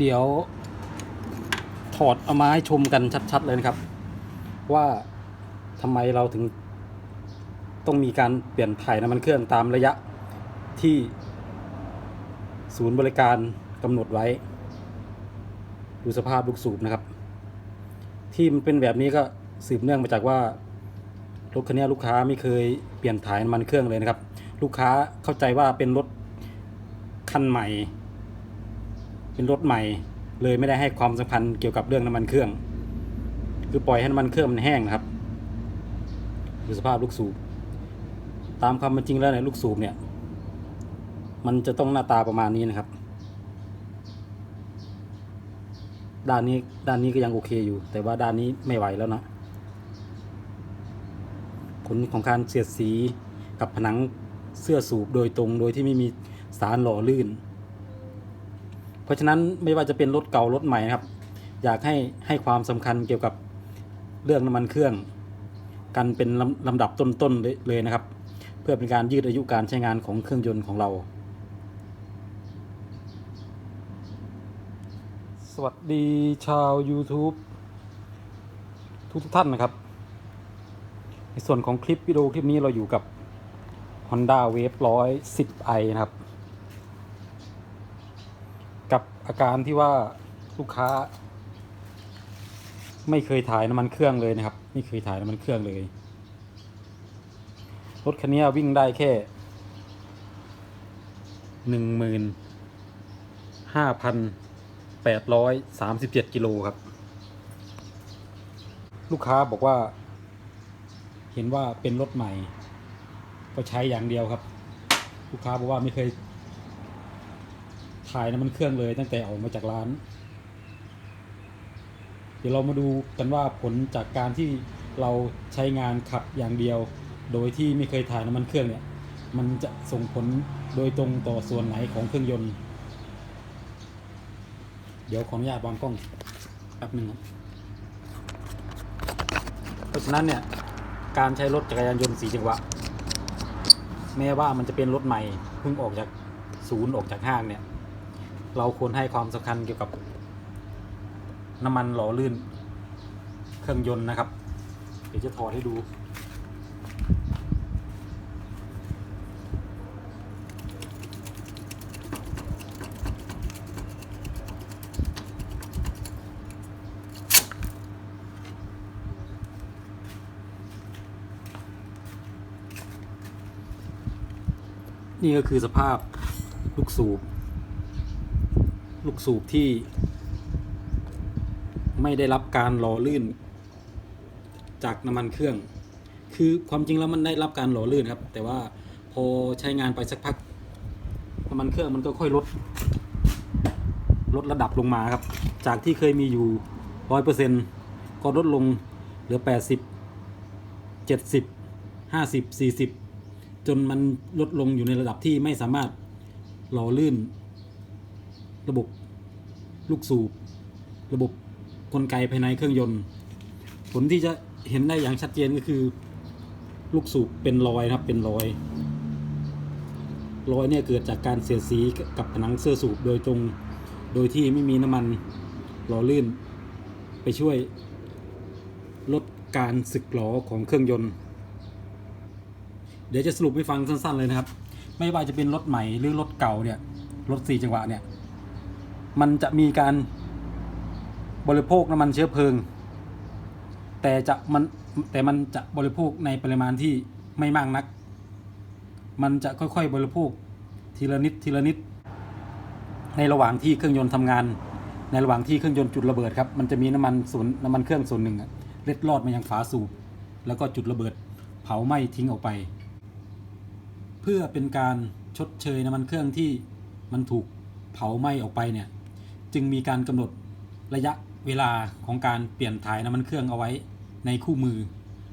เดี๋ยว ถอดเอามาให้ชมกันชัด ๆ เลยนะครับ ว่าทำไมเราถึงต้องมีการเปลี่ยนถ่ายน้ำมันเครื่องตามระยะที่ศูนย์บริการกำหนดไว้ ดูสภาพลูกสูบนะครับ ที่มันเป็นแบบนี้ก็สืบเนื่องมาจากว่ารถคันนี้ลูกค้าไม่เคยเปลี่ยนถ่ายน้ำมันเครื่องเลยนะครับ ลูกค้าเข้าใจว่าเป็นรถคันใหม่ เป็นรถใหม่ เลยไม่ได้ให้ความสำคัญเกี่ยวกับเรื่องน้ำมันเครื่อง คือปล่อยให้น้ำมันเครื่องมันแห้งนะครับดูสภาพลูกสูบตามความเป็นจริงแล้วเนี่ยลูกสูบเนี่ย มันจะต้องหน้าตาประมาณนี้นะครับ ด้านนี้ด้านนี้ก็ยังโอเคอยู่ แต่ว่าด้านนี้ไม่ไหวแล้วนะผลของการเสียดสีกับผนังเสื้อสูบโดยตรงโดยที่ไม่มีสารหล่อลื่น ราะฉะนั้นไม่ว่าจะเป็นรถเก่ารถใหม่นะครับ อยากให้ให้ความสำคัญเกี่ยวกับเรื่องน้ำมันเครื่อง กันเป็นลำลำดับต้นๆเลยเลยนะครับ เพื่อเป็นการยืดอายุการใช้งานของเครื่องยนต์ของเรา สวัสดีชาว YouTube ทุกท่านนะครับ ในส่วนของคลิปวิดีโอคลิปนี้เราอยู่กับ Honda Wave 110i นะครับ กับอาการที่ว่าลูกค้า ไม่เคยถ่ายน้ำมันเครื่องเลยนะครับ ไม่เคยถ่ายน้ำมันเครื่องเลย รถคันนี้วิ่งได้แค่หนึ่งหมื่นห้าพันแปดร้อยสามสิบเจ็ดกิโลครับ ลูกค้าบอกว่า เห็นว่าเป็นรถใหม่ ก็ใช้อย่างเดียวครับ ลูกค้าบอกว่าไม่เคย ถ่ายน้ำมันเครื่องเลยตั้งแต่ออกมาจากร้าน เดี๋ยวเรามาดูกันว่าผลจากการที่เราใช้งานขับอย่างเดียว โดยที่ไม่เคยถ่ายน้ำมันเครื่องเนี่ยมันจะส่งผลโดยตรงต่อส่วนไหนของเครื่องยนต์ เดี๋ยวขออนุญาตวางกล้องแป๊บหนึ่งเพราะฉะนั้นเนี่ยการใช้รถจักรยานยนต์สีจังหวะ แม้ว่ามันจะเป็นรถใหม่เพิ่งออกจากศูนย์ออกจากห้างเนี่ย เราควรให้ความสำคัญเกี่ยวกับน้ำมันหล่อลื่นเครื่องยนต์นะครับ เดี๋ยวจะถอดให้ดู นี่ก็คือสภาพลูกสูบ ลูกสูบที่ ไม่ได้รับการหล่อลื่น จากน้ำมันเครื่อง คือความจริงแล้วมันได้รับการหล่อลื่นครับ แต่ว่าพอใช้งานไปสักพักน้ำมันเครื่องมันก็ค่อยลด ลดระดับลงมาครับ จากที่เคยมีอยู่ร้อยเปอร์เซ็นก็ลดลงเหลือแปดสิบเจ็ดสิบห้าสิบสี่สิบจนมันลดลงอยู่ในระดับที่ไม่สามารถหล่อลื่น ระบบลูกสูบ ระบบกลไกภายในเครื่องยนต์ ผลที่จะเห็นได้อย่างชัดเจนก็คือ ลูกสูบเป็นรอยนะครับเป็นรอย รอยเนี่ยเกิดจากการเสียดสีกับผนังเสื้อสูบโดยตรง โดยที่ไม่มีน้ำมันหล่อลื่น ไปช่วย ลดการสึกหรอของเครื่องยนต์ เดี๋ยวจะสรุปให้ฟังสั้นๆเลยนะครับ ไม่ว่าจะเป็นรถใหม่หรือรถเก่าเนี่ยรถสี่จังหวะเนี่ย มันจะมีการบริโภคน้ำมันเชื้อเพลิง แต่จะมันแต่มันจะบริโภคในปริมาณที่ไม่มากนัก มันจะค่อยๆบริโภคทีละนิดทีละนิด ในระหว่างที่เครื่องยนต์ทำงาน ในระหว่างที่เครื่องยนต์จุดระเบิดครับ มันจะมีน้ำมันส่วนน้ำมันเครื่องส่วนหนึ่งเล็ดลอดมายังฝาสูบ แล้วก็จุดระเบิด เผาไหม้ทิ้งออกไป เพื่อเป็นการชดเชยน้ำมันเครื่องที่มันถูกเผาไหม้ออกไปเนี่ย จึงมีการกำหนดระยะเวลาของการเปลี่ยนถ่ายน้ำมันเครื่องเอาไว้ในคู่มือ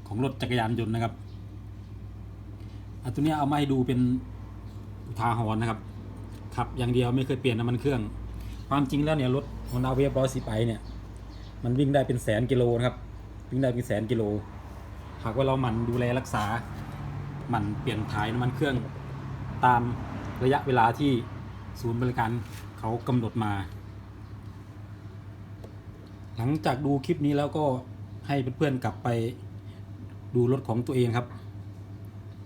ของรถจักรยานยนต์นะครับอันตัวนี้เอามาให้ดูเป็นอุทาหรณ์นะครับขับอย่างเดียวไม่เคยเปลี่ยนน้ำมันเครื่อง ความจริงแล้วเนี่ยรถ Honda Wave 110 i เนี่ยมันวิ่งได้เป็นแสนกิโลนะครับ วิ่งได้เป็นแสนกิโล หากว่าเราหมั่นดูแลรักษา หมั่นเปลี่ยนถ่ายน้ำมันเครื่องตามระยะเวลาที่ศูนย์บริการเขากำหนดมา หลังจากดูคลิปนี้แล้วก็ให้เพื่อนๆกลับไปดูรถของตัวเองครับ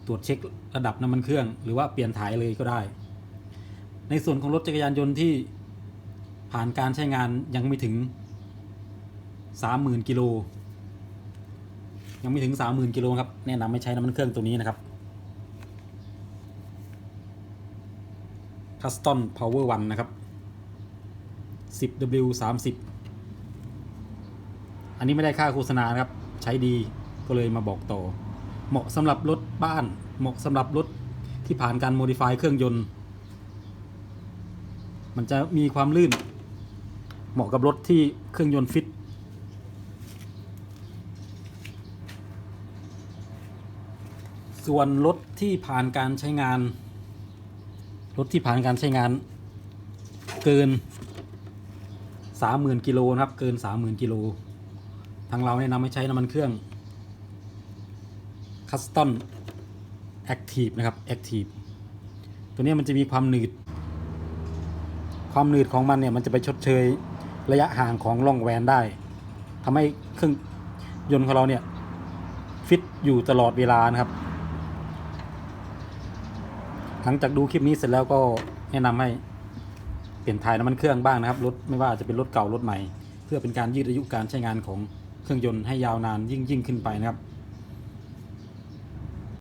ตรวจเช็คระดับน้ำมันเครื่อง หรือว่าเปลี่ยนถ่ายเลยก็ได้ ในส่วนของรถจักรยานยนต์ที่ผ่านการใช้งานยังไม่ถึงสามหมื่นกิโลยังไม่ถึงสามหมื่นกิโลครับแนะนำให้ใช้น้ำมันเครื่องตัวนี้นะครับ Custom Power One นะครับ 10W 30 อันนี้ไม่ได้ค่าโฆษณาครับ ใช้ดีก็เลยมาบอกต่อ เหมาะสำหรับรถบ้าน เหมาะสำหรับรถที่ผ่านการโมดิฟายเครื่องยนต์ มันจะมีความลื่น เหมาะกับรถที่เครื่องยนต์ฟิตส่วนรถที่ผ่านการใช้งาน รถที่ผ่านการใช้งาน เกิน 30,000กิโลนะครับ เกิน 30,000กิโล ทางเราแนะนำให้ใช้น้ำมันเครื่อง Custom Active นะครับ Active ตัวนี้มันจะมีความหนืด ความหนืดของมันเนี่ยมันจะไปชดเชยระยะห่างของร่องแวนได้ทำให้เครื่องยนต์ของเราเนี่ยฟิตอยู่ตลอดเวลานะครับ หลังจากดูคลิปนี้เสร็จแล้วก็แนะนำให้เปลี่ยนถ่ายน้ำมันเครื่องบ้างนะครับรถไม่ว่าจะเป็นรถเก่ารถใหม่ เพื่อเป็นการยืดอายุการใช้งานของ รื่องยนต์ให้ยาวนานยิ่งยิ่งขึ้นไปนะครับ